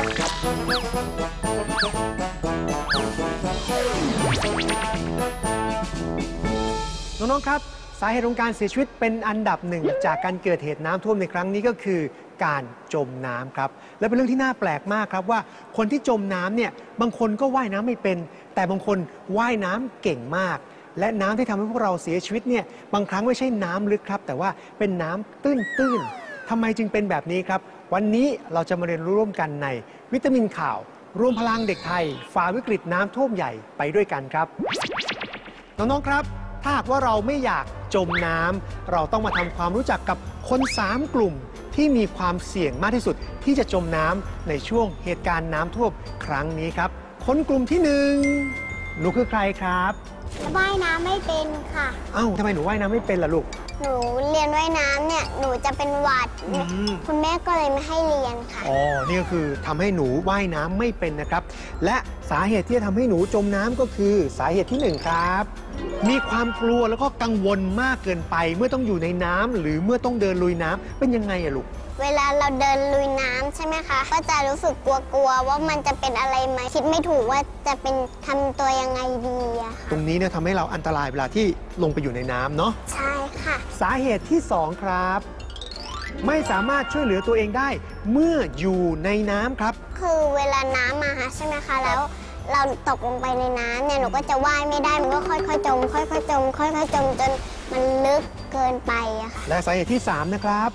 น้องๆ ครับ สาเหตุของการเสียชีวิตเป็นอันดับหนึ่ง จากการเกิดเหตุน้ำท่วมในครั้งนี้ก็คือการจมน้ำครับ และเป็นเรื่องที่น่าแปลกมากครับว่าคนที่จมน้ำเนี่ยบางคนก็ว่ายน้ำไม่เป็น แต่บางคนว่ายน้ำเก่งมาก และน้ำที่ทำให้พวกเราเสียชีวิตเนี่ยบางครั้งไม่ใช่น้ำลึกครับ แต่ว่าเป็นน้ำตื้นๆทำไมจึงเป็นแบบนี้ครับ วันนี้เราจะมาเรียนรู้ร่วมกันในวิตามินข่าว รวมพลังเด็กไทยฝ่าวิกฤตน้ำท่วมใหญ่ไปด้วยกันครับ น้องๆครับ ถ้าหากว่าเราไม่อยากจมน้ำเราต้องมาทำความรู้จักกับคน 3 กลุ่มที่มีความเสี่ยงมากที่สุดที่จะจมน้ำในช่วงเหตุการณ์น้ำท่วมครั้งนี้ครับ คนกลุ่มที่หนึ่งหนูคือใครครับว่ายน้ำไม่เป็นค่ะ เอ้าทำไมหนูว่ายน้ำไม่เป็นล่ะลูก หนูเรียนว่ายน้ำเนี่ยหนูจะเป็นหวัด อืม คุณแม่ก็เลยไม่ให้เรียนค่ะ อ๋อ นี่ก็คือทำให้หนูว่ายน้ำไม่เป็นนะครับ และสาเหตุที่จะทำให้หนูจมน้ำก็คือสาเหตุที่หนึ่งครับ มีความกลัวแล้วก็กังวลมากเกินไป เมื่อต้องอยู่ในน้ำหรือเมื่อต้องเดินลุยน้ำเป็นยังไงอะลูก เวลาเราเดินลุยน้ำใช่ไหมคะ ก็จะรู้สึกกลัวๆว่ามันจะเป็นอะไรไหมคิดไม่ถูกว่าจะเป็นทำตัวยังไงดีอะตค่ะรงนี้เนี่ยทำให้เราอันตรายเวลาที่ลงไปอยู่ในน้ำเนาะ ใช่ค่ะ สาเหตุที่ 2 ครับ ไม่สามารถช่วยเหลือตัวเองได้ เมื่ออยู่ในน้ำครับ คือเวลาน้ำมาใช่ไหมคะ แล้วเราตกลงไปในน้ำเนี่ยหนูก็จะว่ายไม่ได้มันก็ค่อยๆจม ค่อยๆจม ค่อยๆจมจนมันลึกเกินไปอะค่ะและสาเหตุที่ 3 นะครับ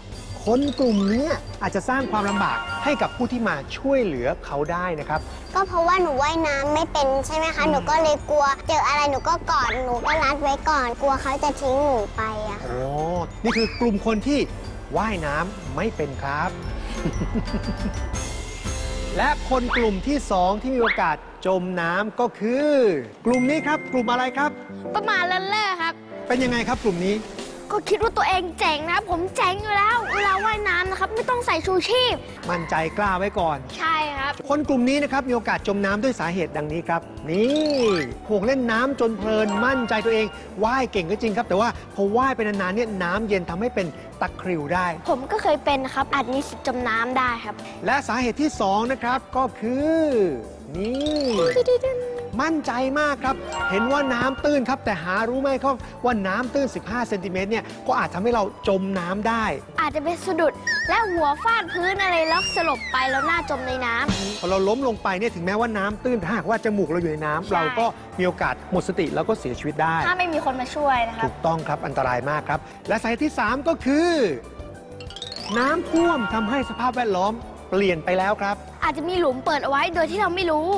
คนกลุ่มเนี้ยอาจจะสร้างความลำบากให้กับผู้ที่มาช่วยเหลือเขาได้นะครับ ก็เพราะว่าหนูว่ายน้ำไม่เป็นใช่ไหมคะ หนูก็เลยกลัว เจออะไรหนูก็กอดหนูก็รัดไว้ก่อน กลัวเขาจะทิ้งหนูไปอะค่ะ โอ้ นี่คือกลุ่มคนที่ว่ายน้ำไม่เป็นครับ และคนกลุ่มที่2ที่มีโอกาสจมน้ำก็คือ กลุ่มนี้ครับ กลุ่มอะไรครับ ประมาณเล่นๆครับ เป็นยังไงครับกลุ่มนี้ ก็คิดว่าตัวเองเจ๋งนะ ผมเจ๋งอยู่แล้ว เวลาว่ายน้ำนะครับ ไม่ต้องใส่ชูชีพ มั่นใจกล้าไว้ก่อน ใช่ครับ คนกลุ่มนี้นะครับ มีโอกาสจมน้ำด้วยสาเหตุดังนี้ครับ นี่โหกเล่นน้ำจนเพลินมั่นใจตัวเองว่ายเก่งก็จริงครับ แต่ว่าพอว่ายไปนานๆเนี่ยน้ำเย็นทำให้เป็นตะคริวได้ ผมก็เคยเป็นนะครับ อาจมีสิทธิ์จมน้ำได้ครับ และสาเหตุที่2นะครับก็คือ นี่ มั่นใจมากครับ เห็นว่าน้ำตื้นครับ แต่หารู้ไหมครับว่าน้ำตื้น 15 เซนติเมตรเนี่ยก็อาจทำให้เราจมน้ำได้ อาจจะเป็นสะดุดและหัวฟาดพื้นอะไรแล้วสลบไปแล้วหน้าจมในน้ำพอเราล้มลงไปเนี่ยถึงแม้ว่าน้ำตื้นถ้าหากว่าจมูกเราอยู่ในน้ำใช่เราก็มีโอกาสหมดสติแล้วก็เสียชีวิตได้ ถ้าไม่มีคนมาช่วยนะครัถูบกต้องครับอันตรายมากครับ และสาเหตุที่ 3 ก็คือ น้ำท่วมทำให้สภาพแวดล้อมเปลี่ยนไปแล้วครับ อาจจะมีหลุมเปิดเอาไว้โดยที่เราไม่รู้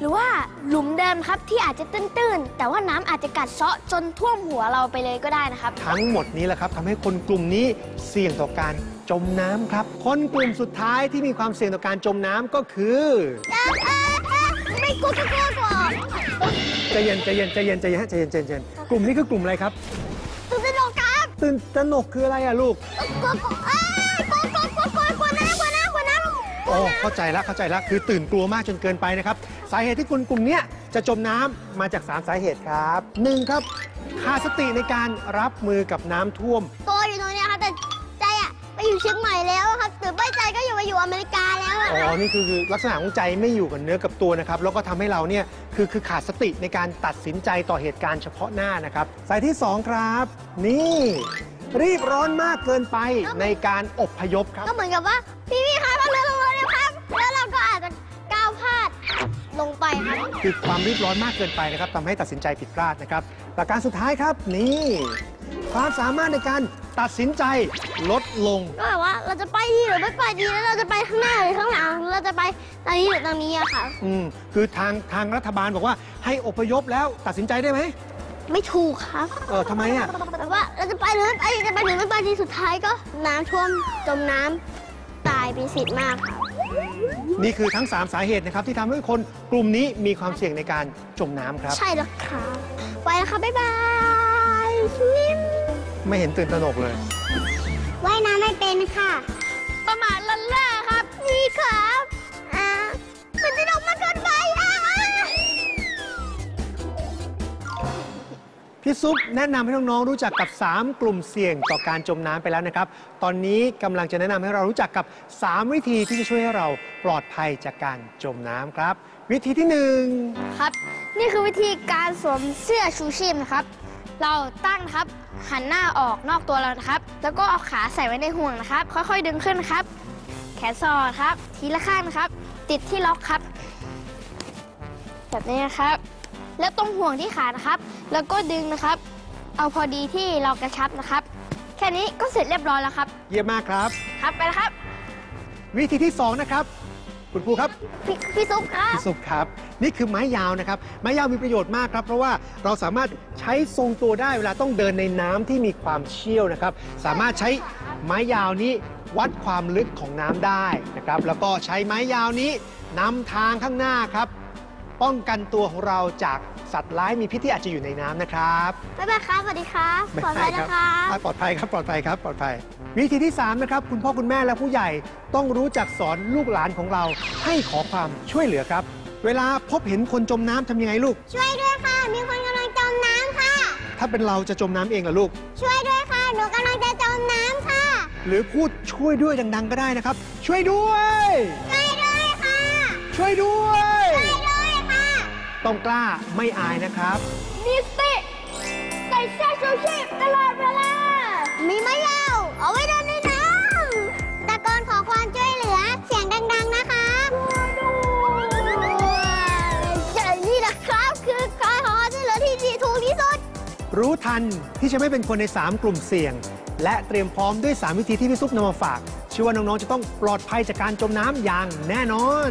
หรือว่าหลุมเดิมครับที่อาจจะตื้นๆ แต่ว่าน้ำอาจจะกัดเซาะจนท่วมหัวเราไปเลยก็ได้นะครับ ทั้งหมดนี้แหละครับทำให้คนกลุ่มนี้เสี่ยงต่อการจมน้ำครับ คนกลุ่มสุดท้ายที่มีความเสี่ยงต่อการจมน้ำก็คือไม่กลัวกลัวกลัวกลัวใจเย็นใจเย็นใจเย็นใจเย็นใจเย็นใจเย็นกลุ่มนี้คือกลุ่มอะไรครับ ตื่นตระหนกครับตื่นตระหนกคืออะไรอะลูก กลัวกลัวเอ้ย โอ้เข้าใจแล้วเข้าใจแล้วคือตื่นกลัวมากจนเกินไปนะครับ สาเหตุที่คนกลุ่มเนี้ยจะจมน้ำมาจาก 3 สาเหตุครับหนึ่งครับขาดสติในการรับมือกับน้ำท่วม ตัวอยู่ตรงเนี้ยครับแต่ใจอะไปอยู่เชียงใหม่แล้วอะครับตื่นไม่ใจก็อยู่มาอยู่อเมริกาแล้วอะอ๋อ นี่คือคือลักษณะของใจไม่อยู่กับเนื้อกับตัวนะครับ แล้วก็ทำให้เราเนี่ยคือคือขาดสติในการตัดสินใจต่อเหตุการณ์เฉพาะหน้านะครับ สายที่ 2 ครับ นี่ รีบร้อนมากเกินไปในการอบพยพครับ ก็เหมือนกับว่าพี่พี่ ลงไปครับ คือความรีบร้อนมากเกินไปนะครับทำให้ตัดสินใจผิดพลาดนะครับประการสุดท้ายครับนี่ ความสามารถในการตัดสินใจลดลง ก็แบบว่าเราจะไปดีหรือไม่ไปดีแล้วเราจะไปข้างหน้าหรือข้างหลัง เราจะไปตรงนี้หรือตรงนี้อะค่ะ อืมคือทางทางรัฐบาลบอกว่าให้อพยพแล้วตัดสินใจได้ไหมไม่ถูกครับ เออทำไมอะแบบว่าเราจะไปหรือไม่ไปจะไปหรือไม่ไปดีสุดท้ายก็น้ำท่วมจมน้ำตายเป็นสิทธิ์มากค่ะ นี่คือทั้ง 3 สาเหตุนะครับที่ทำให้คนกลุ่มนี้มีความเสี่ยงในการจมน้ำครับ ใช่แล้วครับไปแล้วครับบ๊ายบายชิมไม่เห็นตื่นตระหนกเลยว่ายน้ำไม่เป็นค่ะ ประมาณเล่นๆครับ นี่ครับ พี่ซุปแนะนำให้น้องๆรู้จักกับ 3 กลุ่มเสี่ยงต่อการจมน้ำไปแล้วนะครับ ตอนนี้กำลังจะแนะนำให้เรารู้จักกับ 3 วิธีที่จะช่วยให้เราปลอดภัยจากการจมน้ำครับ วิธีที่1ครับ นี่คือวิธีการสวมเสื้อชูชีพนะครับ เราตั้งนะครับ หันหน้าออกนอกตัวเรานะครับ แล้วก็เอาขาใส่ไว้ในห่วงนะครับ ค่อยๆ ดึงขึ้นครับ แขนสอดครับ ทีละข้างนะครับ ติดที่ล็อกครับ แบบนี้นะครับ แล้วตรงห่วงที่ขานะครับ แล้วก็ดึงนะครับ เอาพอดีที่เรากระชับนะครับ แค่นี้ก็เสร็จเรียบร้อยแล้วครับ เยี่ยมมากครับ ครับไปแล้วครับ วิธีที่2นะครับ คุณครูครับ พี่พี่ซุปครับ พี่ซุปครับ นี่คือไม้ยาวนะครับ ไม้ยาวมีประโยชน์มากครับ เพราะว่าเราสามารถใช้ทรงตัวได้เวลาต้องเดินในน้ำที่มีความเชี่ยวนะครับ สามารถใช้ไม้ยาวนี้วัดความลึกของน้ำได้นะครับ แล้วก็ใช้ไม้ยาวนี้นำทางข้างหน้าครับ ป้องกันตัวของเราจากสัตว์ร้ายมีพิษที่อาจจะอยู่ในน้ำนะครับบ๊ายบายครับ สวัสดีครับปลอดภัยนะครับอะปลอดภัยครับ ปลอดภัยครับ ปลอดภัย วิธีที่ 3 นะครับ คุณพ่อคุณแม่และผู้ใหญ่ต้องรู้จักสอนลูกหลานของเราให้ขอความช่วยเหลือครับ เวลาพบเห็นคนจมน้ำทำยังไงลูก ช่วยด้วยค่ะ มีคนกำลังจมน้ำค่ะ ถ้าเป็นเราจะจมน้ำเองเหรอลูก ช่วยด้วยค่ะ หนูกำลังจะจมน้ำค่ะ หรือพูดช่วยด้วยดัง ๆ ก็ได้นะครับ ช่วยด้วย ช่วยด้วยค่ะ ช่วยด้วยช่วยด้วยค่ะ ต้องกล้าไม่อายนะครับนิสติใส่เสื้อชูชีพตลอดเวลา มีไม้ยาวเอาไว้เดินในน้ำตะโกนขอความช่วยเหลือเสียงดังๆนะคะใหญ่นี่นะครับ คือการขอความช่วยเหลือที่ดีถูกที่สุด รู้ทันที่จะไม่เป็นคนใน 3 กลุ่มเสี่ยง และเตรียมพร้อมด้วย 3 วิธีที่พี่ซุปนำมาฝากเชื่อว่าน้องๆจะต้องปลอดภัยจากการจมน้ำอย่างแน่นอน